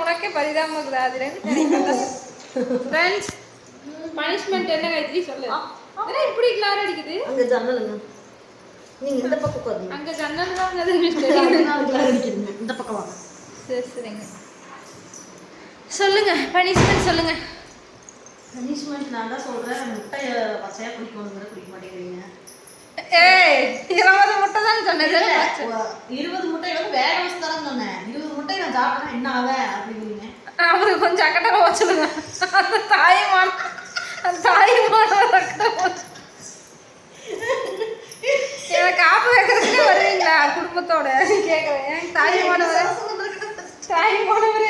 உனக்கே அது friends punishment என்ன கைத்ரி சொல்லு? என்ன இப்படி கிளார் அடிக்குது? அங்க ஜன்னலுங்க நீங்க இந்த பக்கம் உட்காருங்க. அங்க ஜன்னல் தான் அடிக்கிறீங்க. இந்த பக்கம் வாங்க. சரி சரிங்க. சொல்லுங்க பனிஷ்மெண்ட் சொல்லுங்க. பனிஷ்மெண்ட் நான் தான் சொல்றேன். முட்டையை பச்சையா குடிக்கணுங்கிற குடிக்க மாட்டேங்கிறீங்க. ஏய் இருபது முட்டை தான் சொன்னது ஒ- இருபது முட்டை வேற வச்சு தரேன் சொன்னேன். இருபது சாப்பிட்டா என்ன அவரு கொஞ்சம் அக்கட்டை வச்சுடுங்க அந்த தாய்மான் அந்த தாய்மான வச்சு எனக்கு காப்பு வைக்கிறதுக்கு வருவீங்களா குடும்பத்தோட? கேட்குறேன் எனக்கு தாய்மானவர் தாய்மானவர்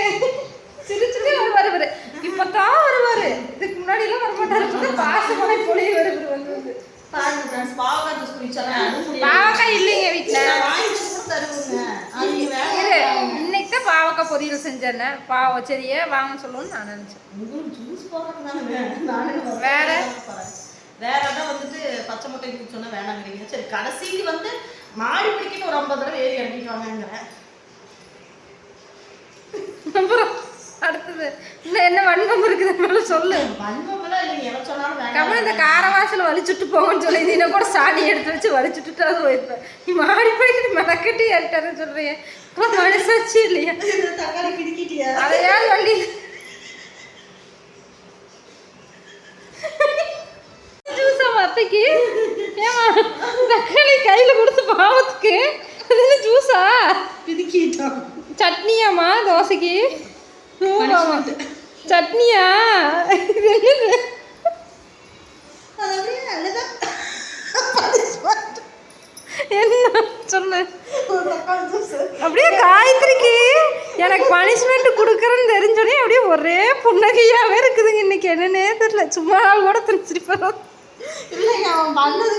சிரிச்சுட்டே வருவார் இவரு. இப்பதான் வருவாரு. இதுக்கு முன்னாடி எல்லாம் வரமாட்டாரு பாசமலை பொழிய வருவாரு வந்து. பாருங்க ஃப்ரெண்ட்ஸ் ஜூஸ் குடிச்சாலும் அது முடியாது பாவக்காய் இல்லைங்க வீட்டுல நான் வாங்கி வச்சு கூட தருவேங்க அது நீங்க இரு வேற இன்னைக்கு தான் பாவக்காய் பொரியல் செஞ்சேன் பாவம் சரியே வாங்க சொல்லணும்னு நான் நினைச்சேன். வேற? வேற? தான் வந்துட்டு பச்சை முட்டை சொன்னா வேணாங்கிறீங்க சரி கடைசிக்கு வந்து மாடி பிடிக்கிட்டு ஒரு ஐம்பது தடவை ஏறி அப்புறம் அடுத்தது. இன்னும் என்ன வன்மம் இருக்குது மேல சொல்லு. வன்மமெல்லாம் இல்லைங்க. எதை சொன்னாலும் கமல் இந்த வேணாம் காரவாசல் வலிச்சுட்டு போங்கன்னு சொல்லி நீ கூட சாணி எடுத்து வச்சு வலிச்சுட்டு அது போயிருப்பேன் நீ மாடி படிக்கிட்டு மெனக்கட்டி ஏறிட்டாருன்னு சொல்றியே. மனசாச்சு இல்லையா? வண்டி. ஜூஸா அத்தைக்கு ஏமா தக்காளி கையில கொடுத்து பாவத்துக்கு? அது ஜூஸா? பிதுக்கிட்டோம் சட்னியாம்மா தோசைக்கு. சட்னியா இது என்னது அது அப்படியே அழகா என்ன சொல்லு ஒரு தக்காளி ஜூஸ் அப்படியே காயத்ரிக்கு எனக்கு பனிஷ்மெண்ட் கொடுக்குறேன்னு தெரிஞ்சோடனே அப்படியே ஒரே புன்னகையாவே இருக்குதுங்க இன்னைக்கு. என்னன்னே தெரியல. சும்மா நாள் கூட தெரிஞ்சிருப்போம் இல்லைங்க அவன் பண்ணது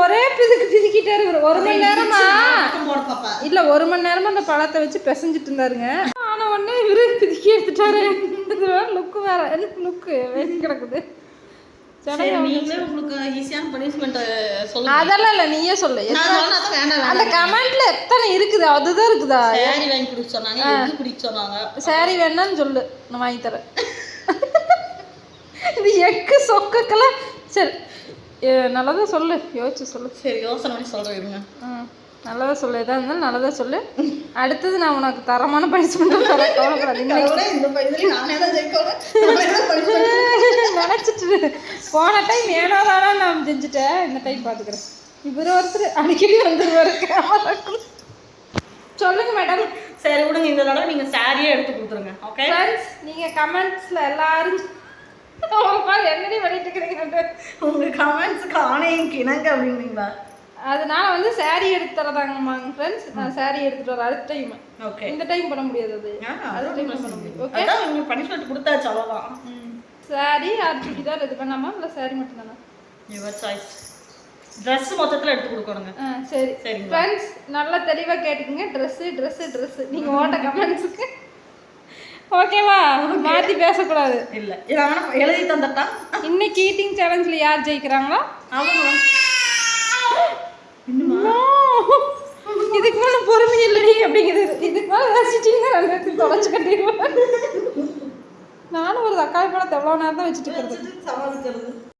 ஒரே பிதுக்கு பிதுக்கிட்டே இருக்கிற ஒரு மணி நேரமா? இல்ல ஒரு மணி நேரமா அந்த பழத்தை வச்சு பிசைஞ்சிட்டு இருந்தாருங்க. ஆன உடனே இவரு பிதுக்கி எடுத்துட்டாரு. லுக்கு வேற. என்ன லுக்கு கிடக்குது. அதெல்லாம் இல்ல நீயே சொல்லு. அந்த கமெண்ட்ல எத்தனை இருக்குது? அதுதான் இருக்குதா? சாரி வாங்கி குடிக்க சொன்னாங்க சாரி வேணான்னு சொல்லு நான் வாங்கி தரேன். இது எக்கு சொக்கக்கெல்லாம் சரி. நல்லதா சொல்லு யோசிச்சு சொல்லு. சரி யோசனை பண்ணி சொல்றேன் இருங்க. ம் நல்லதா சொல்லு எதா இருந்தாலும் நல்லதா சொல்லு. அடுத்தது நான் உனக்கு தரமான பனிஷ்மெண்ட் தரேன். கவலைப்படாது இன்னைக்கு கடவுளே, இந்த பையன்ல நானே தான் ஜெயிக்கணும் நானே தான் punishment. நினச்சிட்டு போன டைம் ஏனோ தானோ நான் செஞ்சுட்டேன் இந்த டைம் பார்த்துக்கிறேன் இவர் ஒருத்தர் அடிக்கடி வந்துருவாரு. சொல்லுங்க மேடம் சரி விடுங்க. இந்த தடவை நீங்க சாரியே எடுத்து கொடுத்துருங்க. ஓகே ஃப்ரெண்ட்ஸ் நீங்க கமெண்ட்ஸ்ல எல்லாரும் என்னடி பண்ணிட்டு இருக்கிறீங்க? உங்க கமெண்ட்ஸுக்கு ஆணையம் இணங்க அப்படின்னீங்களா அதனால வந்து saree எடுத்து தரதாங்கம்மாங்க ஃப்ரெண்ட்ஸ் நான் saree எடுத்துட்டு வரேன் அடுத்த டைம் ஓகே இந்த டைம் பண்ண முடியாது அது. அடுத்த டைம் பண்ண முடியும் ஓகே அதான் உங்களுக்கு பனிஷ்மெண்ட் கொடுத்தாச்சு அவ்வளோதான் saree ஆறு சுடிதார் இது பண்ணாமா இல்லை saree மட்டும் தானே யுவர் சாய்ஸ் ட்ரெஸ் மொத்தத்தில் எடுத்து கொடுக்கணுங்க. ஆ சரி. சரிங்களா. ஃப்ரெண்ட்ஸ் நல்லா தெளிவாக கேட்டுக்குங்க. ட்ரெஸ்ஸு ட்ரெஸ்ஸு ட்ரெஸ்ஸு நீங்கள் ஓட்ட கமெண்ட்ஸுக்கு ஓகேவா மாற்றி பேசக்கூடாது. இல்லை. இதை எழுதி தந்துட்டா இன்னைக்கு ஈட்டிங் சேலஞ்சில் யார் ஜெயிக்கிறாங்களோ? அவங்க. இதுக்கு மேலே பொறுமை இல்லடி அப்படிங்கிறது இதுக்கு மேலே ரசிச்சிங்கன்னா ரெண்டு தொலைச்சு கட்டிடுவேன். நானும் ஒரு தக்காளி பழத்தை எவ்வளோ நேரம் தான் வச்சுட்டு இருக்கிறது